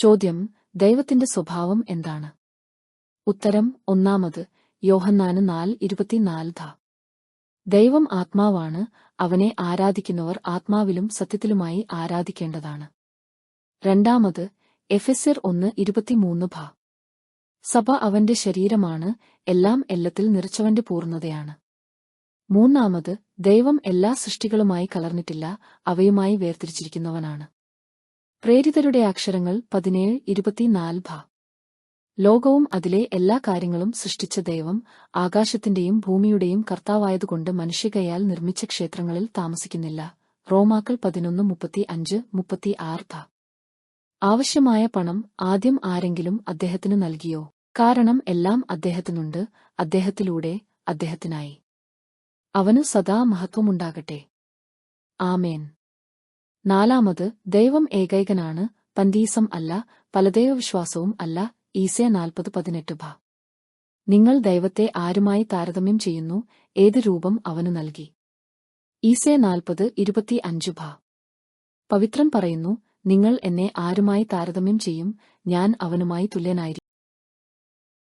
ചോദ്യം ദൈവത്തിന്റെ സ്വഭാവം എന്താണ്? ഉത്തരം ഒന്നാമത് യോഹന്നാന് നാല് ഇരുപത്തിനാല് ധ. ദൈവം ആത്മാവാണ് അവനെ ആരാധിക്കുന്നവർ ആത്മാവിലും സത്യത്തിലുമായി ആരാധിക്കേണ്ടതാണ്. രണ്ടാമത് എഫെസിർ ഒന്ന് ഇരുപത്തിമൂന്ന് ഭ സഭ അവന്റെ ശരീരമാണ് എല്ലാം എല്ലത്തിൽ നിറച്ചവന്റെ പൂർണതയാണ്. മൂന്നാമത് ദൈവം എല്ലാ സൃഷ്ടികളുമായി കലർന്നിട്ടില്ല അവയുമായി വേർതിരിച്ചിരിക്കുന്നവനാണ്. പ്രേരിതരുടെ അക്ഷരങ്ങൾ പതിനേഴ് ഇരുപത്തിനാല് ഭ. ലോകവും അതിലെ എല്ലാ കാര്യങ്ങളും സൃഷ്ടിച്ച ദൈവം ആകാശത്തിന്റെയും ഭൂമിയുടെയും കർത്താവായതുകൊണ്ട് മനുഷ്യകയാൽ നിർമ്മിച്ച ക്ഷേത്രങ്ങളിൽ താമസിക്കുന്നില്ല. റോമാക്കൾ പതിനൊന്ന് മുപ്പത്തി അഞ്ച് മുപ്പത്തി ആറ് ഭ. ആവശ്യമായ പണം ആദ്യം ആരെങ്കിലും അദ്ദേഹത്തിന് നൽകിയോ? കാരണം എല്ലാം അദ്ദേഹത്തിനുണ്ട് അദ്ദേഹത്തിലൂടെ അദ്ദേഹത്തിനായി. അവനു സദാ മഹത്വമുണ്ടാകട്ടെ. ആമേൻ. നാലാമത് ദൈവം ഏകൈകനാണ് പന്തീസം അല്ല പലദൈവവിശ്വാസവും അല്ല ഈസെ നാൽപ്പത് പതിനെട്ട് ഭ. നിങ്ങൾ ദൈവത്തെ ആരുമായി താരതമ്യം ചെയ്യുന്നു ഏത് രൂപം അവനു നൽകി? ഈസെ നാൽപ്പത് ഇരുപത്തി അഞ്ചു ഭ. പവിത്രൻ പറയുന്നു നിങ്ങൾ എന്നെ ആരുമായി താരതമ്യം ചെയ്യും ഞാൻ അവനുമായി തുല്യനായിരിക്കും.